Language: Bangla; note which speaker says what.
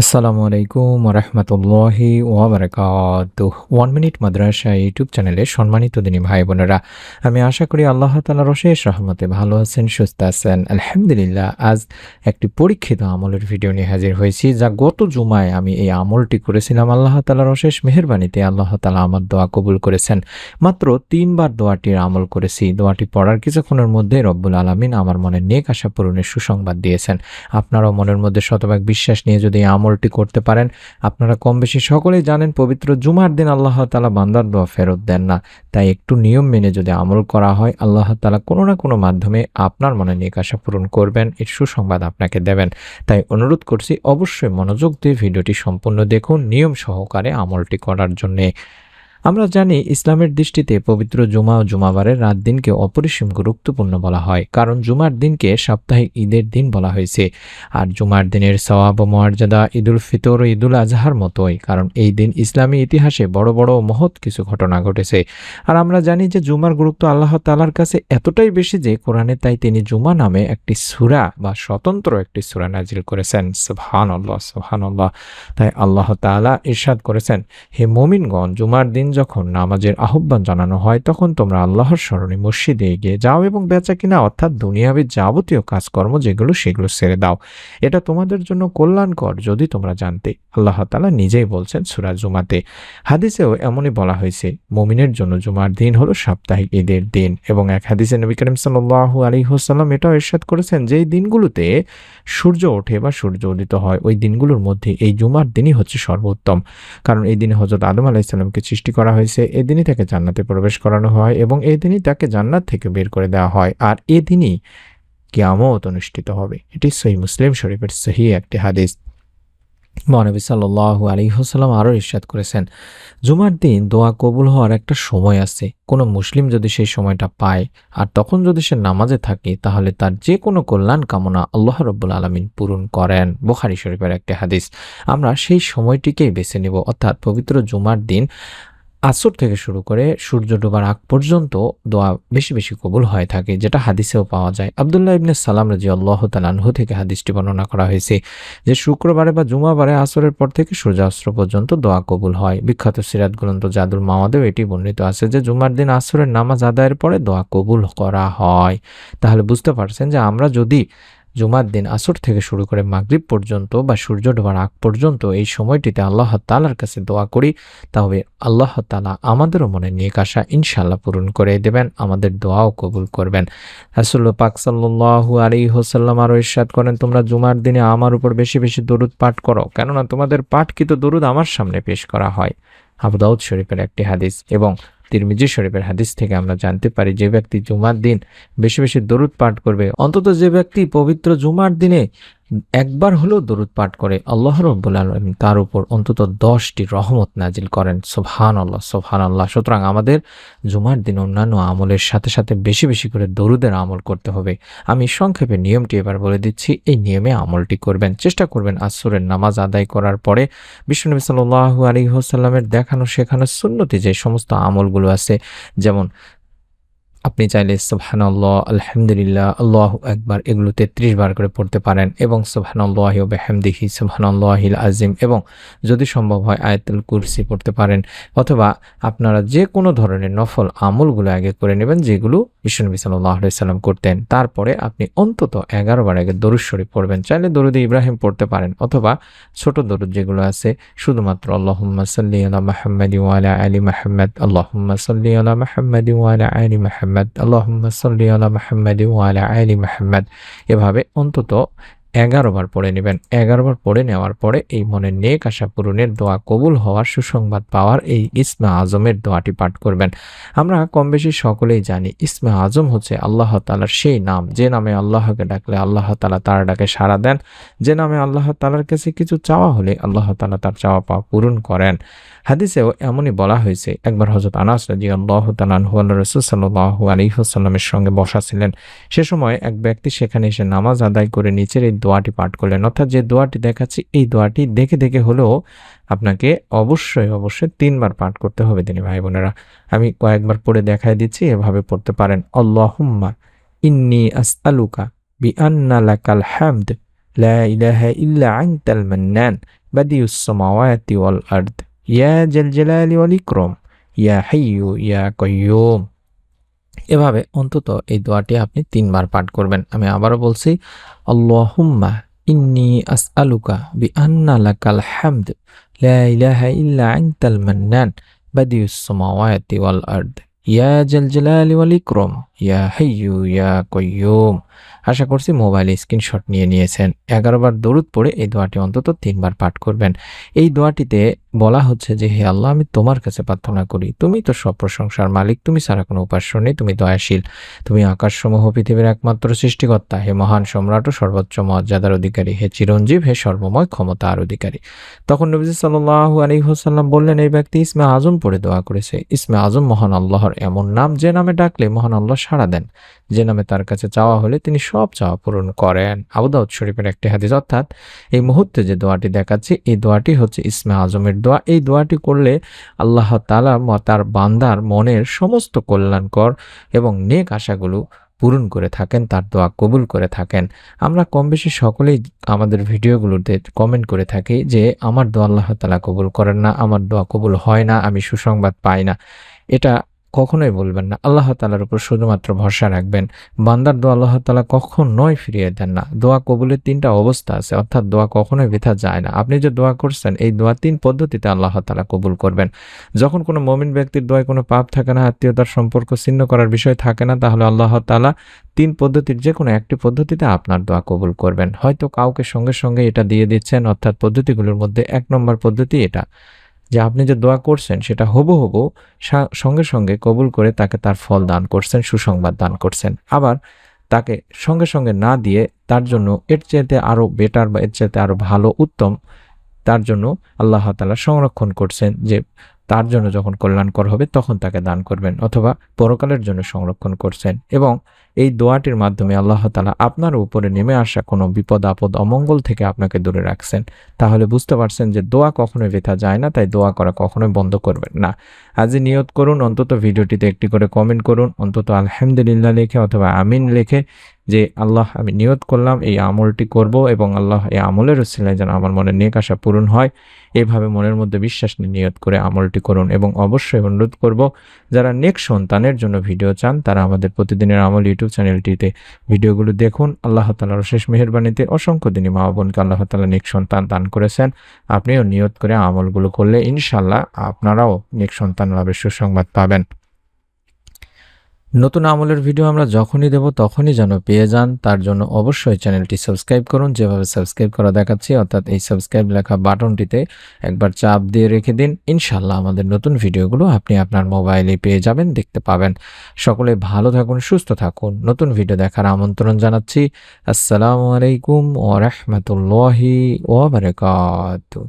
Speaker 1: আসসালামু আলাইকুম রহমতুল্লাহি ওয়াবারাকাত ওয়ান মিনিট মাদ্রাসা ইউটিউব চ্যানেলে সম্মানিত দিনী ভাই বোনেরা, আমি আশা করি আল্লাহ তালার অশেষ রহমতে ভালো আছেন, সুস্থ আছেন। আলহামদুলিল্লাহ, আজ একটি পরীক্ষিত আমলের ভিডিও নিয়ে হাজির হয়েছি, যা গত জুমায় আমি এই আমলটি করেছিলাম। আল্লাহ তালার অশেষ মেহরবানিতে আল্লাহ তালা আমার দোয়া কবুল করেছেন। মাত্র তিনবার দোয়াটির আমল করেছি। দোয়াটি পড়ার কিছুক্ষণের মধ্যে রব্বুল আলমিন আমার মনে নেক আশা পূরণের সুসংবাদ দিয়েছেন। আপনারাও মনের মধ্যে শতভাগ বিশ্বাস নিয়ে যদি এই আমলটি করতে পারেন। আপনারা কম বেশি সকলেই জানেন, পবিত্র জুমার দিন আল্লাহ তালা বান্দার দোয়া ফেরত দেন না। তাই একটু নিয়ম মেনে যদি আমল করা হয়, আল্লাহ তালা কোনো না কোনো মাধ্যমে আপনার মনে নিকাশা পূরণ করবেন, এর সুসংবাদ আপনাকে দেবেন। তাই অনুরোধ করছি, অবশ্যই মনোযোগ দিয়ে ভিডিওটি সম্পূর্ণ দেখুন, নিয়ম সহকারে আমলটি করার জন্যে। আমরা জানি ইসলামের দৃষ্টিতে পবিত্র জুমা ও জুমাবারের রাত দিনকে অপরিসীম গুরুত্বপূর্ণ বলা হয়, কারণ জুমার দিনকে সাপ্তাহিক ঈদের দিন বলা হয়েছে। আর জুমার দিনের সওয়াব ও মর্যাদা ঈদুল ফিতর ও ঈদুল আজহার মতোই, কারণ এই দিন ইসলামী ইতিহাসে বড় বড় মহৎ কিছু ঘটনা ঘটেছে। আর আমরা জানি যে জুমার গুরুত্ব আল্লাহ তালার কাছে এতটাই বেশি যে কোরআনে তাই তিনি জুমা নামে একটি সুরা বা স্বতন্ত্র একটি সুরা নাজিল করেছেন। সুবহান আল্লাহ সুবহান আল্লাহ তাই আল্লাহ তাআলা ইরশাদ করেছেন, হে মোমিনগণ, জুমার দিন যখন নামাজের আহ্বান জানানো হয়, তখন তোমরা আল্লাহর স্মরণে মসজিদে এগিয়ে যাও এবং বেচা কিনা অর্থাৎ দুনিয়াবি যাবতীয় কাজকর্ম যেগুলো, সেগুলো ছেড়ে দাও। এটা তোমাদের জন্য কল্যাণকর যদি তোমরা জানতে। আল্লাহ তালা নিজেই বলছেন সুরা জুমাতে। হাদিসেও এমনই বলা হয়েছে, মমিনের জন্য জুমার দিন হলো সাপ্তাহিক ঈদের দিন এবং এক হাদিসে নবী করিম সাল্লাহ আলী হোসাল্লাম এটাও ইরশাদ করেছেন যে, এই দিনগুলোতে সূর্য ওঠে বা সূর্য উদিত হয়, ওই দিনগুলোর মধ্যে এই জুমার দিনই হচ্ছে সর্বোত্তম। কারণ এই দিনে হজরত আদম আলাইসাল্লামকে সৃষ্টি করা হয়েছে, এদিনই তাকে জান্নাতে প্রবেশ করানো হয় এবং এই দিনই তাকে জান্নাত থেকে বের করে দেওয়া হয়। আর এদিনই কিয়ামত অনুষ্ঠিত হবে। এটি সহি মুসলিম শরীফের সহি একটি হাদিস। মহানবী সাল্লু আলী হোসালাম আরও ইস্বাদ করেছেন, জুমার দিন দোয়া কবুল হওয়ার একটা সময় আছে। কোনো মুসলিম যদি সেই সময়টা পায় আর তখন যদি সে নামাজে থাকে, তাহলে তার যে কোনো কল্যাণ কামনা আল্লাহ রব্বুল আলমিন পূরণ করেন। বোখারি শরীফের একটি হাদিস। আমরা সেই সময়টিকেই বেছে নেব। অর্থাৎ পবিত্র জুমার দিন আসর থেকে শুরু করে সূর্য ডোবার আগ পর্যন্ত দোয়া বেশি বেশি কবুল হয়ে থাকে, যেটা হাদিসেও পাওয়া যায়। আবদুল্লাহ ইবনে সালাম রাজি আল্লাহ তালানহু থেকে হাদিসটি বর্ণনা করা হয়েছে যে, শুক্রবারে বা জুমাবারে আসরের পর থেকে সূর্যাস্ত্র পর্যন্ত দোয়া কবুল হয়। বিখ্যাত সিরাত গ্রন্থ জাদুল মামাদেও এটি বর্ণিত আছে যে, জুমার দিন আসরের নামাজ আদায়ের পরে দোয়া কবুল করা হয়। তাহলে বুঝতে পারছেন যে, আমরা যদি জুমার দিন আসর থেকে শুরু করে মাগরিব পর্যন্ত বা সূর্য ডোবার আগ পর্যন্ত এই সময়টিতে আল্লাহ তালার কাছে দোয়া করি তবে আল্লাহ তালা আমাদেরও মনে নিয়ে আশা ইনশাল্লাহ পূরণ করে দেবেন, আমাদের দোয়াও কবুল করবেন। রাসুল্লাহ পাক সাল্লু আলী হোসাল্লাম আরও ইরশাদ করেন, তোমরা জুমার দিনে আমার উপর বেশি বেশি দরুদ পাঠ করো, কেননা তোমাদের পাঠকৃত দরুদ আমার সামনে পেশ করা হয়। আবুদাউদ শরীফের একটি হাদিস এবং তিরমিজি শরীফের হাদিস থেকে আমরা জানতে পারি যে ব্যক্তি জুমার দিন বেশি বেশি দরুদ পাঠ করবে। অন্তত যে ব্যক্তি পবিত্র জুমার দিনে একবার হলেও দরুদ পাঠ করে আল্লাহ রব্বুল আলমিন তার উপর অন্তত দশটি রহমত নাজিল করেন। সোভান আল্লাহ সোভান আল্লাহ সুতরাং আমাদের জুমার দিন অন্যান্য আমলের সাথে সাথে বেশি বেশি করে দরুদের আমল করতে হবে। আমি সংক্ষেপে নিয়মটি এবার বলে দিচ্ছি। এই নিয়মে আমলটি করবেন। চেষ্টা করবেন আসরের নামাজ আদায় করার পরে বিশ্বনবী সাল্লু আলী হোসাল্লামের দেখানো শেখানো সুন্নতি যে সমস্ত আমলগুলো আছে, যেমন আপনি চাইলে সোহান আল্লাহ আলহামদুলিল্লাহ, আল্লাহ একবার এগুলো তেত্রিশ বার করে পড়তে পারেন এবং সোহান আল্লাহ বেহামদিহি সোহান আল্লাহিল আজিম এবং যদি সম্ভব হয় আয়তুল কুরসি পড়তে পারেন অথবা আপনারা যে কোনো ধরনের নফল আমলগুলো আগে করে নেবেন যেগুলো বিশ্বনবী সাল্লাহ সাল্লাম করতেন। তারপরে আপনি অন্তত এগারো বার আগে দরুদ শরীফ পড়বেন। চাইলে দরুদ ইব্রাহিম পড়তে পারেন অথবা ছোট দরুদ যেগুলো আছে শুধুমাত্র আল্লাহুম্মা সাল্লি আলা মাহমদ ওয়ালা আলী মাহমদ আল্লাহুম্মা সাল্লি আলা মাহমদ ওয়ালা আলী মাহমদ মাহমদ আল্লাহম্মা সাল্লি আলা মাহমদ ওয়ালা আলী মাহমদ এভাবে অন্তত এগারো বার পড়ে নেবেন। এগারো বার পড়ে নেওয়ার পরে এই মনের নেক আশা পূরণের দোয়া কবুল হওয়ার সুসংবাদ পাওয়ার এই ইসমা আজমের দোয়াটি পাঠ করবেন। আমরা কম বেশি সকলেই জানি, ইসমা আজম হচ্ছে আল্লাহ তালার সেই নাম। যে নামে আল্লাহকে ডাকলে আল্লাহ তালা তার ডাকে সাড়া দেন। যে নামে আল্লাহ তালার কাছে কিছু চাওয়া হলে আল্লাহ তালা তার চাওয়া পাওয়া পূরণ করেন। হাদিসেও এমনই বলা হয়েছে, একবার হজরত আনাস রাজি আল্লাহ তালাহু আল্লাহ রসুল সাল্লাহু আলিহাস্লামের সঙ্গে বসা ছিলেন। সে সময় এক ব্যক্তি সেখানে এসে নামাজ আদায় করে নিচের এই দোয়াটি পাঠ করলেন। অর্থাৎ যে দোয়াটি দেখাচ্ছি, এই দোয়াটি দেখে দেখে হলেও আপনাকে অবশ্যই অবশ্যই তিনবার পাঠ করতে হবে তিনি ভাই বোনেরা। আমি কয়েকবার পড়ে দেখাই দিচ্ছি, এভাবে পড়তে পারেন। আল্লাহুম্মা ইন্নি আসআলুকা বি আন্না লাকাল হামদ ইয়া জাল জালালি ইয়া হাইয়ু ইয়া কাইয়ুম এভাবে অন্তত এই দোয়াটি আপনি তিনবার পাঠ করবেন। আমি আবারও বলছি, আল্লাহুম্মা ইন্নি আস আলুকা বি আন্না লাকাল হামদ, লা ইল্লা আনতাল মান্নান, বাদিউস সামাওয়াতি ওয়াল আরদ, ইয়া জাল জালালি ওয়াল ইকরাম। ইয়া হাইয়ু, ইয়া কাইয়ুম আশা করছি মোবাইল স্ক্রিনশট নিয়ে নিয়েছেন। এগারোবার দরুদ পড়ে এই দোয়াটি অন্তত তিনবার পাঠ করবেন। এই দোয়াটিতে বলা হচ্ছে যে, হে আল্লাহ, আমি তোমার কাছে প্রার্থনা করি। তুমি তো সব প্রশংসার মালিক, তুমি ছাড়া কোনো উপাস্য নেই, তুমি দয়াশীল। তুমি আকাশসমূহ, পৃথিবীর একমাত্র সৃষ্টিকর্তা, হে মহান সম্রাট ও সর্বোচ্চ মর্যাদার অধিকারী, হে চিরঞ্জীব, হে সর্বময় ক্ষমতার অধিকারী। তখন নবীজ সাল্লাহ আলী হোসাল্লাম বললেন, এই ব্যক্তি ইসমে আজম পড়ে দোয়া করেছে। ইসমে আজম মহান আল্লাহর এমন নাম, যে নামে ডাকলে মহান আল্লাহ সাড়া দেন। যে নামে তার কাছে চাওয়া হলে তিনি সব চাওয়া পূরণ করেন। আবুদাউদ শরীফের একটি হাদিস, অর্থাৎ এই মুহূর্তে যে দোয়াটি দেখাচ্ছি, এই দোয়াটি হচ্ছে ইসমে আজমের দোয়া। এই দোয়াটি করলে আল্লাহ তালা তার বান্দার মনের সমস্ত কল্যাণকর এবং নেক আশাগুলো পূরণ করে থাকেন, তার দোয়া কবুল করে থাকেন। আমরা কম বেশি সকলেই আমাদের ভিডিওগুলোতে কমেন্ট করে থাকি যে, আমার দোয়া আল্লাহ তালা কবুল করেন না, আমার দোয়া কবুল হয় না, আমি সুসংবাদ পাই না। এটা কখনোই বলবেন না। আল্লাহ তালার উপর শুধুমাত্র ভরসা রাখবেন। বান্দার দোয়া আল্লাহ তালা কখনোই ফিরিয়ে দেন না। দোয়া কবুলের তিনটা অবস্থা আছে, অর্থাৎ দোয়া কখনোই বৃথা যায় না। আপনি যে দোয়া করছেন, এই দোয়া তিন পদ্ধতিতে আল্লাহ তালা কবুল করবেন। যখন কোনো মমিন ব্যক্তির দোয়ায় কোনো পাপ থাকে না, আত্মীয়তার সম্পর্ক ছিন্ন করার বিষয় থাকে না, তাহলে আল্লাহ তালা তিন পদ্ধতির যে কোনো একটি পদ্ধতিতে আপনার দোয়া কবুল করবেন। হয়তো কাউকে সঙ্গে সঙ্গে এটা দিয়ে দিচ্ছেন, অর্থাৎ পদ্ধতিগুলোর মধ্যে এক নম্বর পদ্ধতি এটা। যে আপনি যে দোয়া করছেন, সেটা হবু হবু সঙ্গে সঙ্গে কবুল করে তাকে তার ফল দান করছেন, সুসংবাদ দান করছেন। আবার তাকে সঙ্গে সঙ্গে না দিয়ে তার জন্য এর চাইতে আরও বেটার বা এর চাইতে আরও ভালো, উত্তম, তার জন্য আল্লাহ তালা সংরক্ষণ করছেন যে তার জন্য যখন কল্যাণকর হবে, তখন তাকে দান করবেন অথবা পরকালের জন্য সংরক্ষণ করছেন। এবং এই দোয়াটির মাধ্যমে আল্লাহ তালা আপনার উপরে নেমে আসা কোনো বিপদ, আপদ, অমঙ্গল থেকে আপনাকে দূরে রাখছেন। তাহলে বুঝতে পারছেন যে দোয়া কখনোই বেথা যায় না, তাই দোয়া করা কখনোই বন্ধ করবেন না। আজই নিয়ত করুন, অন্তত ভিডিওটিতে একটি করে কমেন্ট করুন, অন্তত আলহামদুলিল্লাহ লিখে অথবা আমিন লিখে। যে, আল্লাহ, আমি নিয়ত করলাম, এই আমলটি করব এবং আল্লাহ এই আমলের উসিলায় যেন আমার মনে নেক আশা পূরণ হয়। এভাবে মনের মধ্যে বিশ্বাস নিয়ে নিয়ত করে আমলটি করুন এবং অবশ্যই অনুরোধ করব, যারা নেক সন্তানের জন্য ভিডিও চান, তারা আমাদের প্রতিদিনের আমল ইউটিউব চ্যানেলটিতে ভিডিওগুলো দেখুন। আল্লাহ তালার শেষ মেহরবানিতে অসংখ্য দিনই মা বোনকে আল্লাহ তালা নেক সন্তান দান করেছেন। আপনিও নিয়ত করে আমলগুলো করলে ইনশাল্লাহ আপনারাও নেক সন্তান লাভের সুসংবাদ পাবেন। নতুন আমলের ভিডিও আমরা যখনই দেব তখনই যেন পেয়ে যান। তার জন্য অবশ্যই চ্যানেলটি সাবস্ক্রাইব করুন। যেভাবে সাবস্ক্রাইব করা দেখাচ্ছি, অর্থাৎ এই সাবস্ক্রাইব লেখা বাটনটিতে একবার চাপ দিয়ে রেখে দিন। ইনশাল্লাহ আমাদের নতুন ভিডিওগুলো আপনি আপনার মোবাইলে পেয়ে যাবেন, দেখতে পাবেন। সকলে ভালো থাকুন, সুস্থ থাকুন। নতুন ভিডিও দেখার আমন্ত্রণ জানাচ্ছি। আসসালামু আলাইকুম ও রহমতুল্লাহি ওবরাকাতু